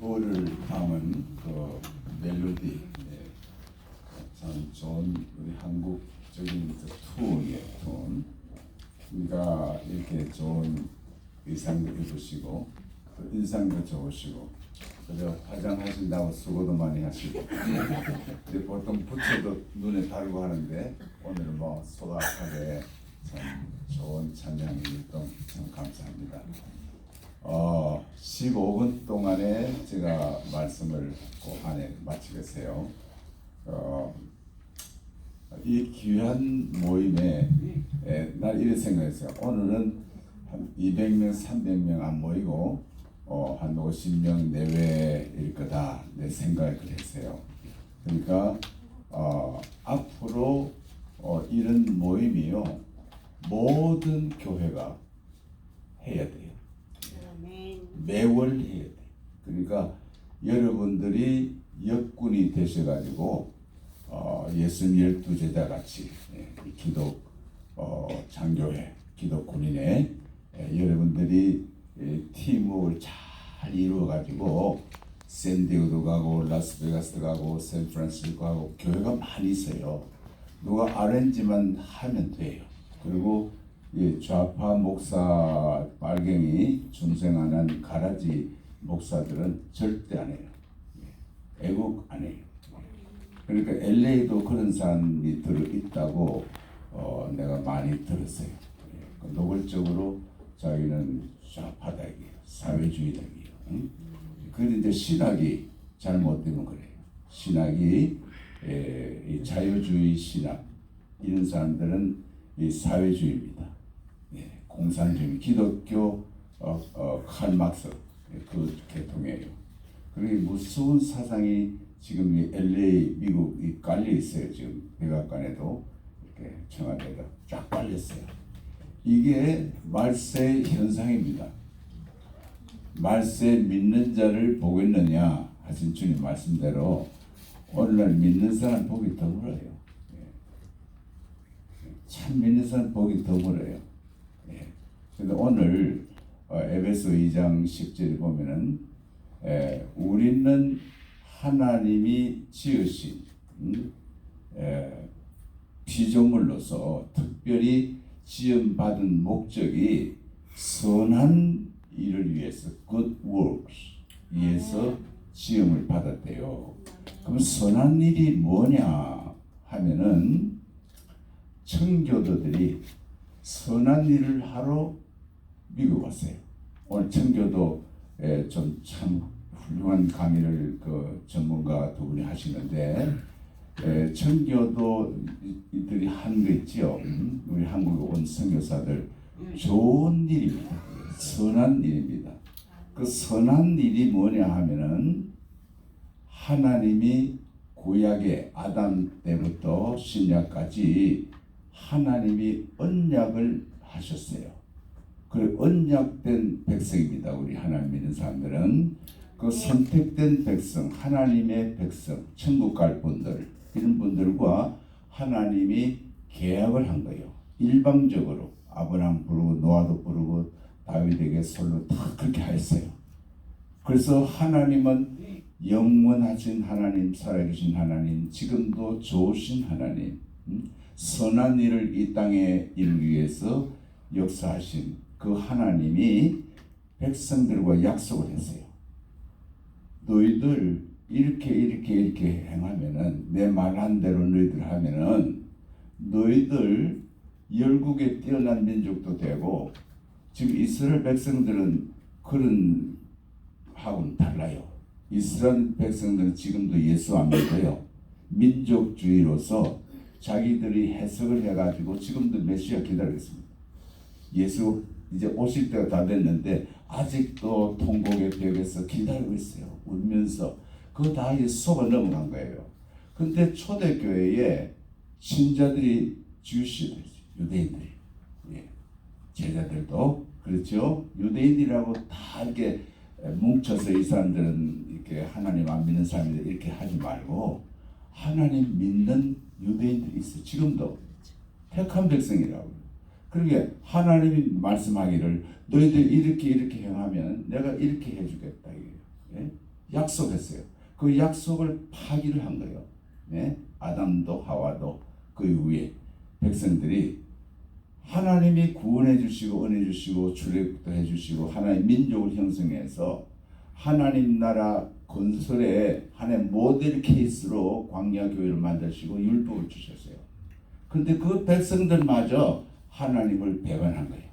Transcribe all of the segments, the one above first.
기뻐를 담은 그 멜로디 예. 참 좋은 우리 한국적인 그 톤이에요 톤 이렇게 좋은 의상도 입으시고 또 인상도 좋으시고 그래서 화장하신다고 수고도 많이 하시고 근데 보통 부채도 눈에 달고 하는데 오늘은 뭐 소박하게 참 좋은 찬양이 또참 감사합니다. 어, 15분 동안에 제가 말씀을 그 안에 마치겠어요. 어, 이 귀한 모임에 에, 난 이렇게 생각했어요. 오늘은 한 200명, 300명 안 모이고 어, 한 50명 내외일 거다 내 생각을 그랬어요. 그러니까 어, 앞으로 어, 이런 모임이요 모든 교회가 해야. 아멘. 매월 해야 돼. 그러니까 여러분들이 역군이 되셔가지고 어, 예순 열두 제자 같이 예, 이 기독 어, 장교회 기독 군인회 예, 여러분들이 예, 팀워크를 잘 이루어가지고 샌디에고도 가고 라스베가스도 가고 샌프란시스코 가고 교회가 많이 있어요. 누가 아렌지만 하면 돼요. 그리고 이 좌파 목사 빨갱이 중생하는 가라지 목사들은 절대 안 해요. 예, 애국 안 해요. 그러니까 LA도 그런 사람이 들어 있다고 어, 내가 많이 들었어요. 예, 그 노골적으로 자기는 좌파다이에요, 사회주의다이에요. 응? 그런데 신학이 잘못되면 그래요. 신학이 에, 이 자유주의 신학 이런 사람들은 이 사회주의입니다. 예, 공산주의, 기독교 어, 어, 칼 막스 예, 그 계통이에요. 그리고 무서운 사상이 지금 이 LA 미국 이 깔려 있어요. 지금 백악관에도 이렇게 청와대가 쫙 깔렸어요. 이게 말세 현상입니다. 말세 믿는 자를 보겠느냐 하신 주님 말씀대로 오늘날 믿는 사람 보기 드물어요. 예. 참 믿는 사람 보기 드물어요. 예. 근데 오늘 어, 에베소 2장 10절에 보면은 에, 우리는 하나님이 지으신 음, 에, 피조물로서 특별히 지음받은 목적이 선한 일을 위해서 good works 위해서 지음을 받았대요. 그럼 선한 일이 뭐냐 하면은 청교도들이 선한 일을 하러 미국 왔어요. 오늘 청교도에 좀참 훌륭한 강의를 그 전문가 두 분이 하시는데 에, 청교도들이 한 거 있지요. 음, 우리 한국에 온 선교사들 좋은 일입니다. 선한 일입니다. 그 선한 일이 뭐냐 하면은 하나님이 구약의 아담 때부터 신약까지 하나님이 언약을 하셨어요. 그 언약된 백성입니다. 우리 하나님 믿는 사람들은 그 선택된 백성, 하나님의 백성, 천국 갈 분들 이런 분들과 하나님이 계약을 한 거예요. 일방적으로 아브라함 부르고 노아도 부르고 다윗에게 솔로 다 그렇게 했어요. 그래서 하나님은 영원하신 하나님, 살아계신 하나님, 지금도 좋으신 하나님, 음? 선한 일을 이 땅에 이루기 위해서 역사하신 그 하나님이 백성들과 약속을 했어요. 너희들 이렇게 이렇게 이렇게 행하면은 내 말한 대로 너희들 하면은 너희들 열국에 뛰어난 민족도 되고 지금 이스라엘 백성들은 그런 하고는 달라요. 이스라엘 백성들은 지금도 예수 안 믿어요. 민족주의로서 자기들이 해석을 해가지고 지금도 메시아 기다리고 있습니다. 예수 이제 오실 때가 다 됐는데 아직도 통곡의 벽에서 기다리고 있어요. 울면서 다 이제 속아 넘어간 거예요. 근데 초대교회에 신자들이 주시 유대인들이 예. 제자들도 그렇죠. 유대인이라고 다 이렇게 뭉쳐서 이 사람들은 이렇게 하나님 안 믿는 사람들 이렇게 하지 말고 하나님 믿는 유대인들이 있어. 지금도 택한 백성이라고. 그러게 하나님이 말씀하기를 너희들 이렇게 이렇게 행하면 내가 이렇게 해주겠다. 예? 약속했어요. 그 약속을 파기를 한 거예요. 네? 아담도 하와도 그 위에 백성들이 하나님이 구원해 주시고 은혜 주시고 출애굽도 해 주시고 하나님 민족을 형성해서 하나님 나라 건설의 하나의 모델 케이스로 광야 교회를 만드시고 율법을 주셨어요. 근데 그 백성들마저 하나님을 배반한 거예요.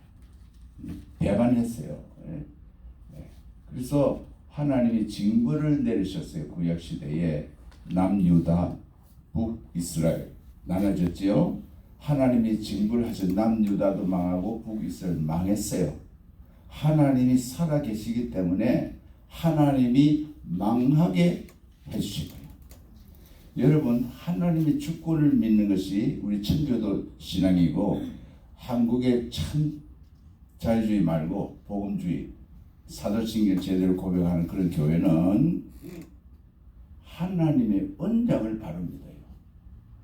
배반했어요. 예. 예. 그래서 하나님이 징벌을 내리셨어요. 구약 시대에 남유다, 북이스라엘 나눠졌지요. 하나님이 징벌하신 남유다도 망하고 북이스라엘 망했어요. 하나님이 살아 계시기 때문에 하나님이 망하게 해주신 거예요. 여러분 하나님의 주권을 믿는 것이 우리 천교도 신앙이고 한국의 참 자유주의 말고 복음주의 사도신경 제대로 고백하는 그런 교회는 하나님의 바로 믿어요.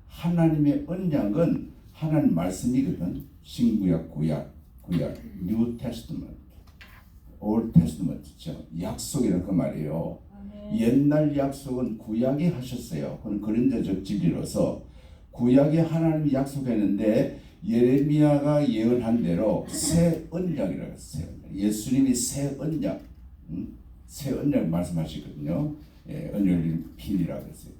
하나님의 언약은 하나님 말씀이거든. 신구약, 구약, 구약, 뉴 테스트먼트, 올 테스트먼트죠. 약속이라는 그 말이에요. 옛날 약속은 구약이 하셨어요. 그건 그림자적 진리로서 구약에 하나님이 약속했는데 예레미야가 예언한 대로 새 언약이라고 했어요. 예수님이 새 언약, 음? 새 언약 말씀하시거든요. 예, 언약의 필이라고 했어요.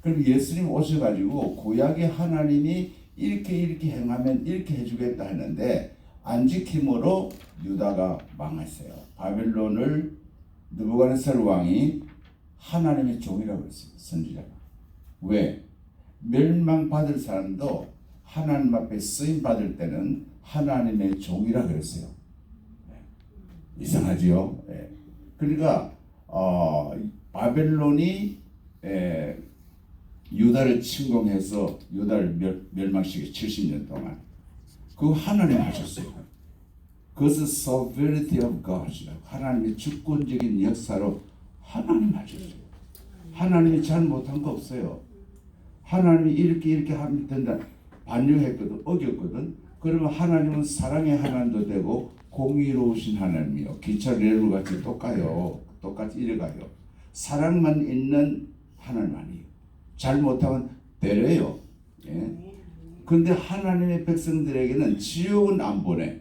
그럼 예수님 오셔가지고 구약에 하나님이 이렇게 이렇게 행하면 이렇게 해주겠다 했는데 안 지킴으로 유다가 망했어요. 바벨론을 느부갓네살 왕이 하나님의 종이라고 했어요. 선지자가. 왜? 멸망받을 사람도 하나님 앞에 쓰임 받을 때는 하나님의 종이라 그랬어요. 네. 이상하지요. 네. 그러니까 어, 바벨론이 에, 유다를 침공해서 유다를 멸, 멸망시켜 70년 동안 그 하나님 하셨어요. 그것은 sovereignty of God이라고 하나님의 주권적인 역사로 하나님 하셨어요. 하나님이 잘못한 거 없어요. 하나님이 이렇게 이렇게 하면 된다. 반려했거든, 어겼거든. 그러면 하나님은 사랑의 하나님도 되고 공의로우신 하나님이요. 기차 레일 같이 똑가요. 똑같이 이래가요. 사랑만 있는 하나님 아니에요. 잘못하면 때려요. 예. 근데 하나님의 백성들에게는 지옥은 안 보내.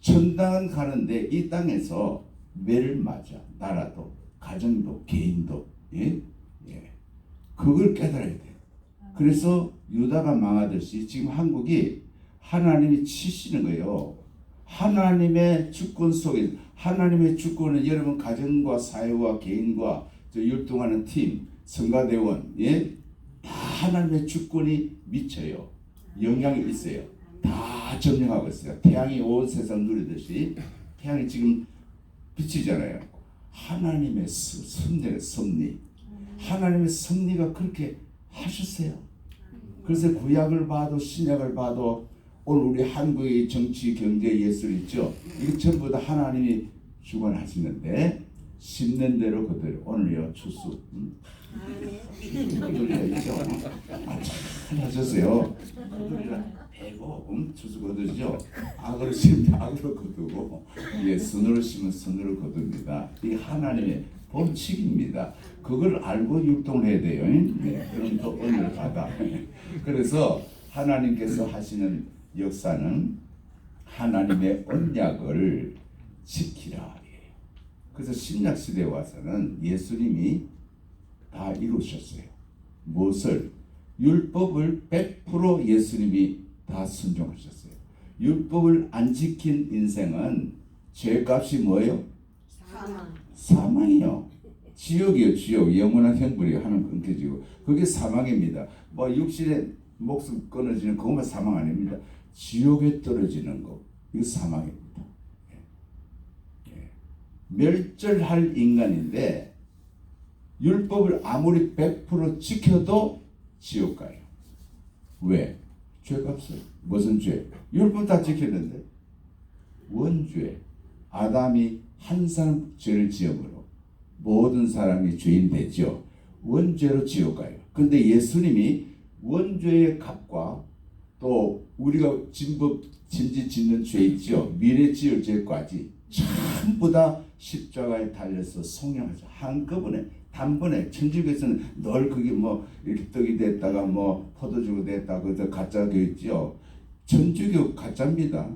천당은 가는데 이 땅에서 매를 맞아. 나라도, 가정도, 개인도. 예? 예. 그걸 깨달아야 돼. 그래서 유다가 망하듯이 지금 한국이 하나님이 치시는 거예요. 하나님의 주권 속에 하나님의 주권은 여러분 가정과 사회와 개인과 저 율동하는 팀, 성가대원, 예, 다 하나님의 주권이 미쳐요. 영향이 있어요. 다 점령하고 있어요. 태양이 온 세상 누리듯이 태양이 지금 비치잖아요. 하나님의 선대 섭리, 하나님의 섭리가 그렇게 하셨어요. 그래서 구약을 봐도 신약을 봐도 오늘 우리 한국의 정치, 경제, 예술 있죠. 이거 전부 다 하나님이 주관하시는데 심는 대로 그대로 오늘요 추수. 음? 그들이라 있죠. 아, 잘 하셨어요. 그들이라 배고 음? 추수 거두죠. 악으로 심면 악으로 거두고 예, 선으로 심으면 선으로 거둡니다. 이 하나님의 법칙입니다. 그걸 알고 율동을 해야 돼요. 네, 그럼 또 오늘 가다. 그래서 하나님께서 하시는 역사는 하나님의 언약을 지키라. 그래서 신약 시대에 와서는 예수님이 다 이루셨어요. 무엇을 율법을 100% 예수님이 다 순종하셨어요. 율법을 안 지킨 인생은 죄값이 뭐예요? 사망. 사망이요. 지옥이요, 지옥. 영원한 형벌이 하는 끊겨지고 그게 사망입니다. 뭐 육신의 목숨 끊어지는 그것만 사망 아닙니다. 지옥에 떨어지는 거 이거 사망입니다. 예. 예. 멸절할 인간인데 율법을 아무리 100% 지켜도 지옥 가요. 왜? 죄값을 무슨 죄? 율법 다 지켰는데 원죄. 아담이 한 사람 죄를 지음으로 모든 사람이 죄인 되죠. 원죄로 지옥 가요. 근데 예수님이 원죄의 값과 또 우리가 진법 진지 짓는 죄 있죠. 미래 지을 죄까지 전부 다 십자가에 달려서 송영하죠. 한꺼번에 단번에 천주교에서는 늘 그게 뭐 이렇게 떡이 됐다가 뭐 포도주가 됐다가 그저 가짜 교있죠. 천주교 가짜입니다.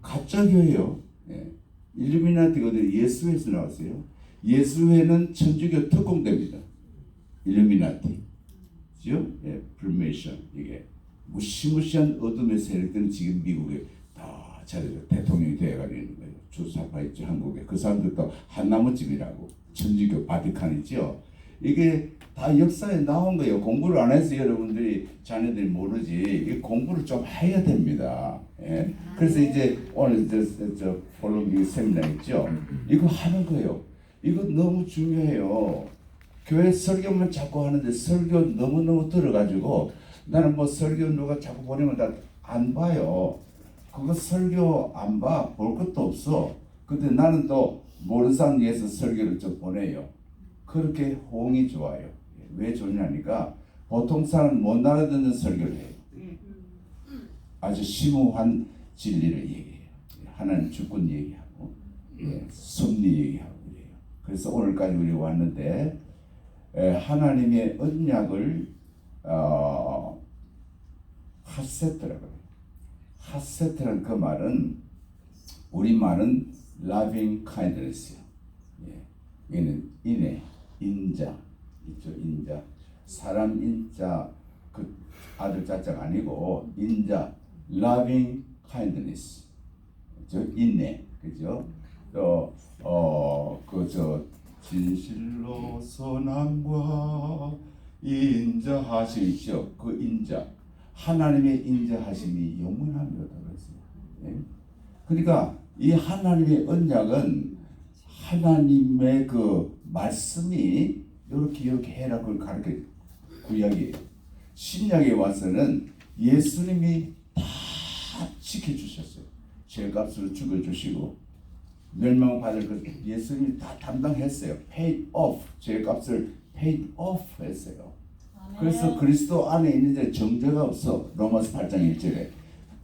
가짜 교예요. 예. 일루미나티가 어디 예수회에서 나왔어요. 예수회는 천주교 특공대입니다. 일루미나티. 죠? 예, 불메이션 이게 무시무시한 어둠의 세력들은 지금 미국에 다 차례로 대통령이 되어가지고 있는 거예요. 주사파 있죠 한국에 그 사람들도 한나무집이라고 천주교 바티칸이죠. 이게 다 역사에 나온 거예요. 공부를 안 해서 여러분들이 자녀들이 모르지. 이 공부를 좀 해야 됩니다. 예. 그래서 이제 오늘 저, 저, 저 폴로기 세미나 있죠. 이거 하는 거예요. 이거 너무 중요해요. 교회 설교만 자꾸 하는데 설교 너무너무 들어가지고 나는 뭐 설교 누가 자꾸 보내면 다 안 봐요. 그거 설교 안 봐. 볼 것도 없어. 근데 나는 또 모르는 사람 위해서 설교를 좀 보내요. 그렇게 호응이 좋아요. 왜 좋냐니까 보통 사람 못 알아듣는 설교를 해요. 아주 심오한 진리를 얘기해요. 하나님 주권 얘기하고 예, 섭리 얘기하고 그래요. 그래서 오늘까지 우리 왔는데 에, 하나님의 언약을 어, 하세트라고 해요. 하세트란 그 말은 우리 말은 loving kindness요. 예, 얘는 인애, 인자 있죠, 인자. 사람 인자 그 아들 자자가 아니고 인자, loving kindness. 저 인내, 그죠? 또어그저 진실로 선함과 인자하시죠. 그 인자 하나님의 인자하심이 영원합니다. 그랬어요. 예? 그러니까 이 하나님의 언약은 하나님의 그 말씀이 이렇게 이렇게 해라 그걸 가르쳐 구약이에요. 신약에 와서는 예수님이 다 지켜주셨어요. 죄값으로 죽어주시고 멸망 받을 것 예수님이 다 담당했어요. paid off 죄값을 paid off 했어요. 그래서 그리스도 안에 있는데 정죄가 없어. 로마서 8장 1절에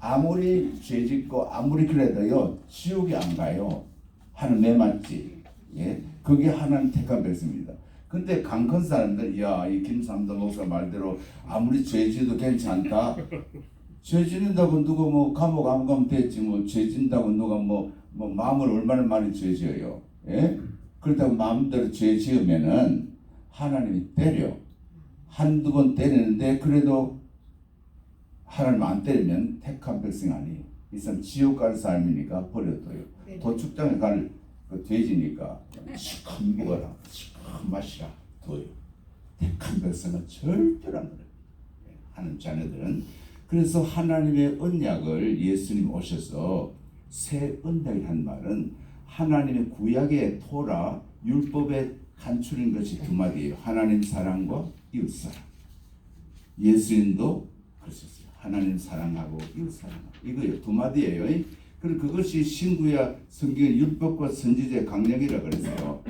아무리 죄 짓고 아무리 그래도요 지옥에 안 가요. 하나님 맞지? 예, 그게 하나님 택한 백성입니다. 근데 강큰 사람들, 야, 이 김삼도 목사 말대로 아무리 죄 지도 괜찮다. 죄 짓는다고 누가 뭐 감옥 안 가면 됐지 뭐죄 짓는다고 누가 뭐, 뭐 마음을 얼마나 많이 죄 지어요. 예? 그렇다고 마음대로 죄 지으면은 하나님이 때려. 한두 번 때리는데 그래도 하나님 안 때리면 택한 백성 아니에요. 이 사람 지옥 갈 사람이니까 버려둬요. 네. 도축장에 갈 그 돼지니까 시큰 먹어라, 시큰 마시라 둬요. 택한 백성은 절대로 안 그래요. 예, 하는 자녀들은 그래서 하나님의 언약을 예수님 오셔서 새 언약이 한 말은 하나님의 구약의 토라 율법에 간추린 것이 두 마디예요. 하나님 사랑과 이웃 사랑. 예수님도 그러셨어요. 하나님 사랑하고 이웃 사랑하고 이거요 두 마디예요. 그리고 그것이 신구약 성경 율법과 선지자의 강령이라 그랬어요.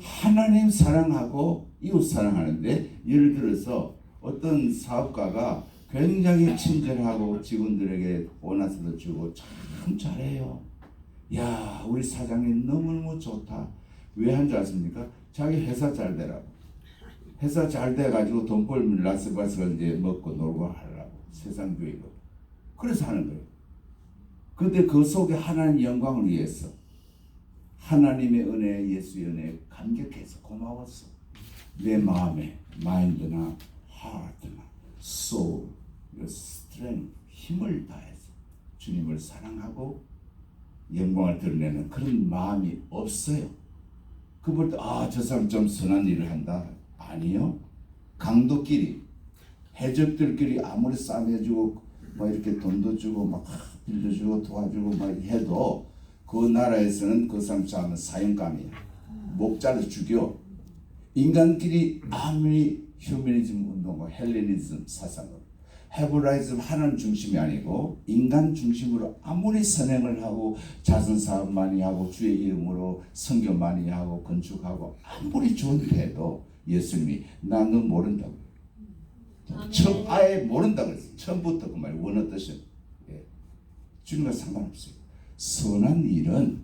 하나님 사랑하고 이웃 사랑하는데 예를 들어서 어떤 사업가가 굉장히 친절하고 직원들에게 보너스도 주고 참 잘해요. 야, 우리 사장님 너무너무 좋다. 왜 한 줄 아십니까? 자기 회사 잘 되라고. 회사 잘 돼가지고 돈 벌면 라스베가스 이제 먹고 놀고 하려고. 세상 교육을. 그래서 하는 거예요. 근데 그 속에 하나님 영광을 위해서 하나님의 은혜, 예수의 은혜 감격해서 고마웠어. 내 마음에 마인드나 하트나 소울, 스트렝 힘을 다해서 주님을 사랑하고 영광을 드러내는 그런 마음이 없어요. 그볼 때, 아, 저 사람 좀 선한 일을 한다. 아니요. 강도끼리, 해적들끼리 아무리 싸매주고, 뭐 이렇게 돈도 주고, 막 빌려주고, 도와주고, 막 해도 그 나라에서는 그 사람 잡으면 사형감이야. 목 잘라 죽여. 인간끼리 아무리 휴머니즘 운동과 헬레니즘 사상으로 헤브라이즘 하나님 중심이 아니고 인간 중심으로 아무리 선행을 하고 자선 사업 많이 하고 주의 이름으로 선교 많이 하고 건축하고 아무리 좋은 일 해도 예수님이 나너 모른다고 처음 아예 모른다고 그랬어요 처음부터 그 말이 원어 뜻은 예. 주님과 상관없어요 선한 일은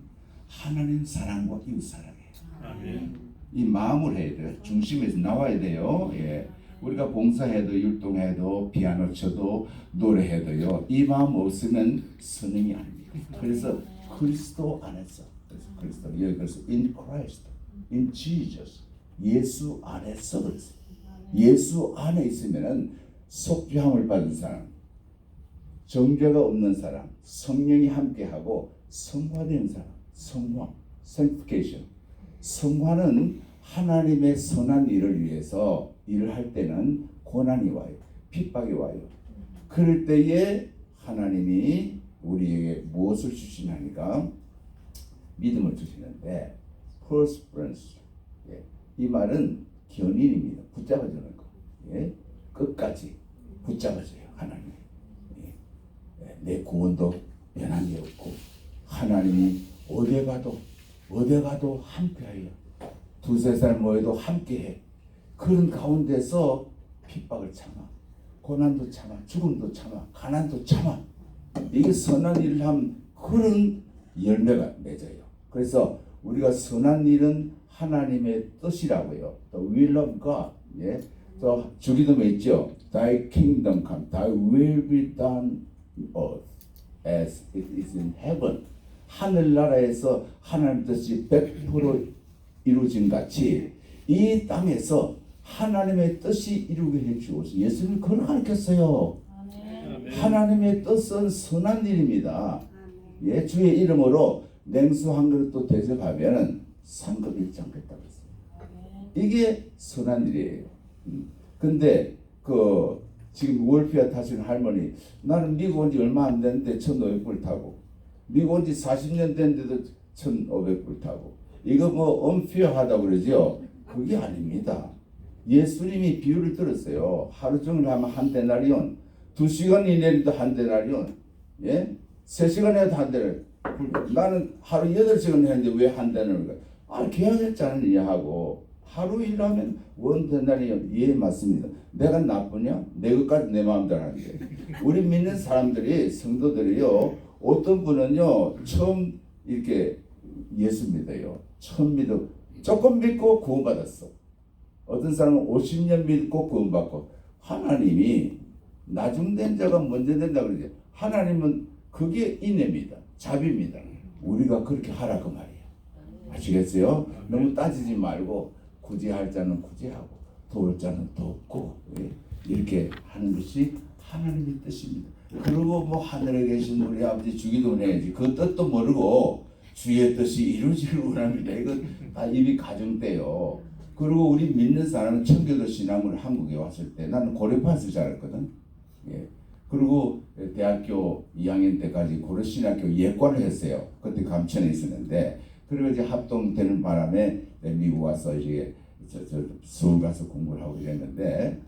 하나님 사랑과 이웃 사랑이에요. 이 마음을 해야 돼요. 중심에서 나와야 돼요. 예. 우리가 봉사해도 율동해도 피아노 쳐도 노래해도요. 이 마음 없으면 선행이 아닙니다. 그래서 그리스도 안에서 그래서 그리스도 여기 그래서 in Christ, in Jesus 예수 안에서 그랬어요. 예수 안에 있으면은 속죄함을 받은 사람, 정죄가 없는 사람, 성령이 함께하고 성화된 사람, 성화, sanctification. 성화는 하나님의 선한 일을 위해서 일을 할 때는 고난이 와요. 핍박이 와요. 그럴 때에 하나님이 우리에게 무엇을 주시냐니까 믿음을 주시는데 perseverance 예. 이 말은 견인입니다. 붙잡아주는 거. 예. 끝까지 붙잡아줘요. 하나님. 예. 예. 내 구원도 변함이 없고 하나님이 어디 가도 어디 가도 함께하여 두세 살 모여도 함께해 그런 가운데서 핍박을 참아 고난도 참아 죽음도 참아 가난도 참아 이게 선한 일을 하면 그런 열매가 맺어요 그래서 우리가 선한 일은 하나님의 뜻이라고요 The will of God 예. 또 주기도에 있죠 Thy kingdom come Thy will be done on earth as it is in heaven 하늘나라에서 하나님 뜻이 100% 이루어진 같이 이 땅에서 하나님의 뜻이 이루게 해 주옵소서. 예수님이 그걸 가르쳤어요. 하나님의 뜻은 선한 일입니다. 예, 주의 이름으로 냉수 한 그릇도 대접하면은 상급 잃지 않겠다고 했어요. 이게 선한 일이에요. 음. 근데 그 지금 월피아 타시는 할머니 나는 미국 온 지 얼마 안 됐는데 1,500불 타고 미국 온 지 40년 됐는데도 1,500불 타고 이거 뭐 엄피어하다 그러죠? 그게 아닙니다. 예수님이 비유를 들었어요. 하루 종일 하면 한 데나리온, 두 시간 이내도 한 데나리온, 예? 세 시간 해도 한 데나리온. 나는 하루 여덟 시간 했는데 왜 한 데나리온? 아, 계약했잖아요. 하고 하루 일하면 원 데나리온. 예, 맞습니다. 내가 나쁘냐? 내 것까지 내 마음대로 하는데. 우리 믿는 사람들이 성도들이요. 어떤 분은요 처음 이렇게 예수 믿어요. 처음 믿어 조금 믿고 구원받았어. 어떤 사람은 50년 믿고 구원받고 하나님이 나중된 자가 먼저 된다 그러죠. 하나님은 그게 인내입니다. 자비입니다. 우리가 그렇게 하라 그 말이에요. 아시겠어요? 너무 따지지 말고 굳이 할 자는 굳이 하고 도울 자는 돕고 예, 이렇게 하는 것이 하나님의 뜻입니다. 그리고 뭐 하늘에 계신 우리 아버지 주기도 내야지 그 뜻도 모르고 주의 뜻이 이루어지길 원합니다. 이거 다 이미 가정때요. 그리고 우리 믿는 사람은 청교도 신앙을 한국에 왔을 때 나는 고려파에서 자랐거든. 예. 그리고 대학교 2학년 때까지 고려신학교 예과를 했어요. 그때 감천에 있었는데 그리고 이제 합동되는 바람에 미국 와서 이제 저, 저 서울 가서 공부를 하고 이랬는데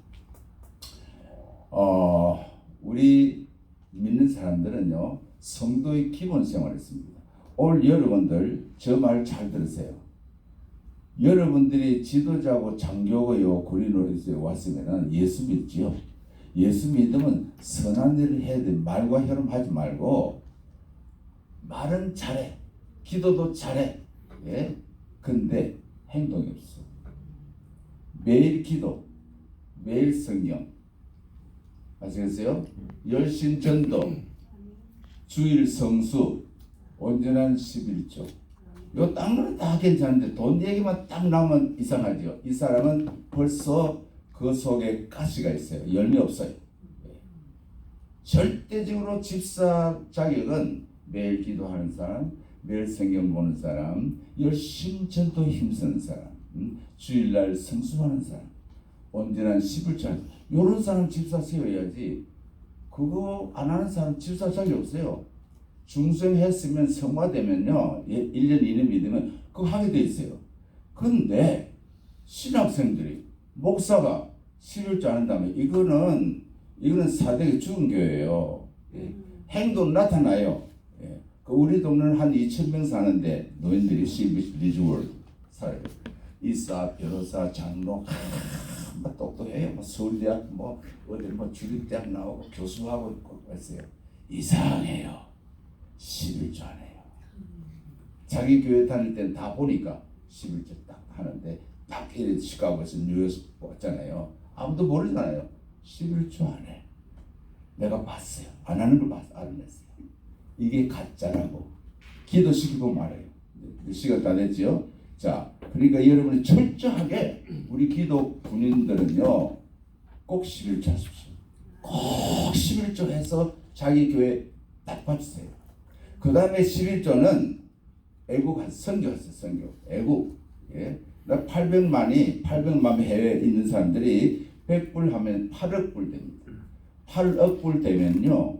어 우리 믿는 사람들은요 성도의 기본 생활을 했습니다. 오늘 여러분들 저 말 잘 들으세요. 여러분들이 지도자고 장교고요 고린도에 왔으면은 예수 믿지요. 예수 믿으면 선한 일을 해야 돼. 말과 혀로 하지 말고 말은 잘해. 기도도 잘해. 예? 근데 행동이 없어. 매일 기도, 매일 성경. 아시겠어요? 열심 전도, 주일 성수, 온전한 11조. 이거 딴 거는 다 괜찮은데 돈 얘기만 딱 나오면 이상하죠. 이 사람은 벌써 그 속에 가시가 있어요. 열매 없어요. 예. 절대적으로 집사 자격은 매일 기도하는 사람, 매일 성경 보는 사람, 열심 전도 힘쓰는 사람, 음? 주일날 성수하는 사람, 온전한 11조 이런 사람 집사 세워야지. 그거 안 하는 사람 집사 자격 없어요. 중생했으면 성화되면요. 1년 2년 믿으면 그거 하게 돼 있어요. 근데 신학생들이 목사가 11조 안 한다면 이거는 이거는 사대가 죽은 교회예요. 예. 행동 나타나요. 예. 그 우리 동네는 한 2천 명 사는데 노인들이 12월 살아요. 이사, 변호사, 장로, 하, 뭐 똑똑해요. 뭐 서울대학, 뭐 어디 뭐 주립대학 나오고 교수하고 있고 그랬어요. 이상해요. 11조 안 해요. 자기 교회 다닐 때는 다 보니까 11조 딱 하는데 딱 이래 시카고에서 뉴욕에서 봤잖아요. 아무도 모르잖아요. 11조 안에 내가 봤어요. 안 하는 걸 봤, 알아냈어요. 이게 가짜라고 기도시키고 말해요. 시간 다 됐죠? 자, 그러니까 여러분이 철저하게 우리 기도 군인들은요 꼭 11조 하십시오. 꼭 11조 해서 자기 교회 딱 봐주세요. 그 다음에 11조는 애국 선교했어요. 선교. 애국. 예. 나 800만이 800만 해외에 있는 사람들이 100불 하면 8억 불 됩니다. 8억 불 되면요.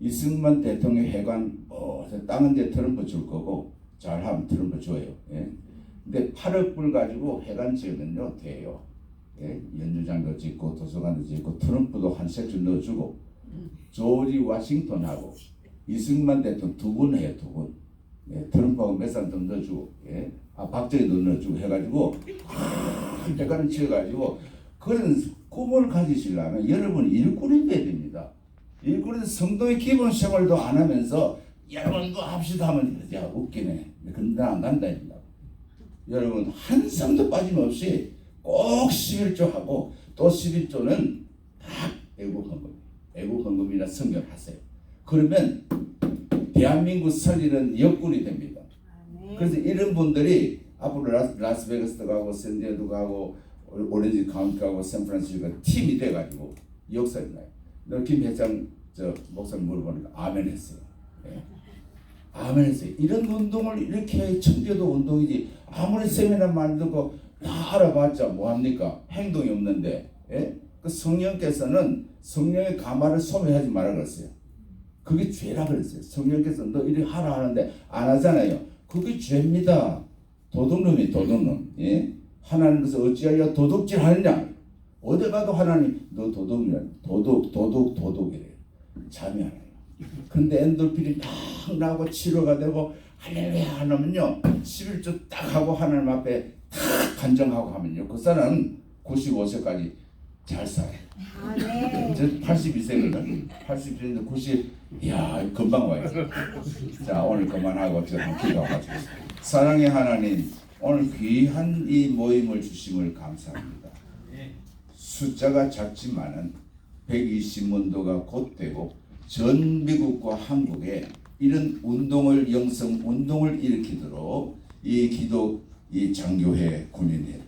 이승만 대통령 해관 뭐 땅은 이제 트럼프 줄 거고 잘하면 트럼프 줘요. 예. 근데 8억 불 가지고 해관 지으면요 돼요. 예. 연주장도 짓고 도서관도 짓고 트럼프도 한 섹션 넣어주고 조지 워싱턴하고 이승만 대통령 두 분 해요 두 분. 예. 트럼프하고 몇 사람 더 넣어주고 예. 아 박정희도 넣어주고 해가지고 큰 대가를 지어가지고 그런 꿈을 가지시려면 여러분 일꾼이 돼야 됩니다. 일꾼은 성도의 기본 생활도 안 하면서 여러분도 합시다 하면 야 웃기네. 근데 안 간다 입니다. 여러분 한 성도 빠짐없이 꼭 11조 하고 또 11조는 다 애국헌금, 애국헌금이나 성경하세요. 그러면 대한민국 살리는 역군이 됩니다. 그래서 이런 분들이 앞으로 라스, 라스베가스도 가고 샌디에도 가고 오- 오렌지 카운티 가고 샌프란시스코 팀이 돼가지고 역사에 나요. 너 김회장 저 목사님 물어보니까 아멘 했어요. 예. 아멘 했어요. 이런 운동을 이렇게 청교도 운동이지 아무리 세미나 만들고 다 알아봤자 뭐합니까? 행동이 없는데 예? 그 성령께서는 성령의 가마를 소매하지 말아 그랬어요. 그게 죄라 그랬어요. 성령께서 너 이리 하라 하는데 안 하잖아요. 그게 죄입니다. 도둑놈이 도둑놈. 예? 하나님께서 어찌하여 도둑질 하느냐? 어디 가도 하나님 너 도둑이라 도둑 도둑 도둑이래요. 잠이 안 와요. 근데 엔돌핀이 딱 나고 치료가 되고 할렐루야 하면요 11조 딱 하고 하나님 앞에 탁 간정하고 하면요 그 사람 95세까지 잘 살아요. 아멘. 저 82세거든. 82세인데 90. 이야 금방 와요. 자 오늘 그만하고 저는 기도하겠습니다. 사랑의 하나님 오늘 귀한 이 모임을 주심을 감사합니다. 숫자가 작지만은 120문도가 곧 되고 전 미국과 한국에 이런 운동을 영성 운동을 일으키도록 이 기도 이 장교회 군인회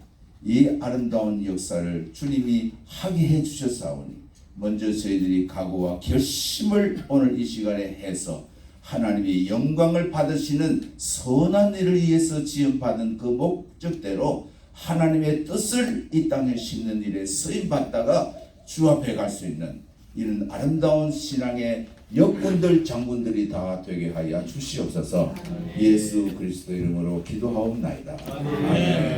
이 아름다운 역사를 주님이 하게 해 주셨사오니 먼저 저희들이 각오와 결심을 오늘 이 시간에 해서 하나님이 영광을 받으시는 선한 일을 위해서 지음받은 그 목적대로 하나님의 뜻을 이 땅에 심는 일에 쓰임 받다가 주 앞에 갈 수 있는 이런 아름다운 신앙의 역군들 장군들이 다 되게 하여 주시옵소서 예수 그리스도 이름으로 기도하옵나이다. 아멘.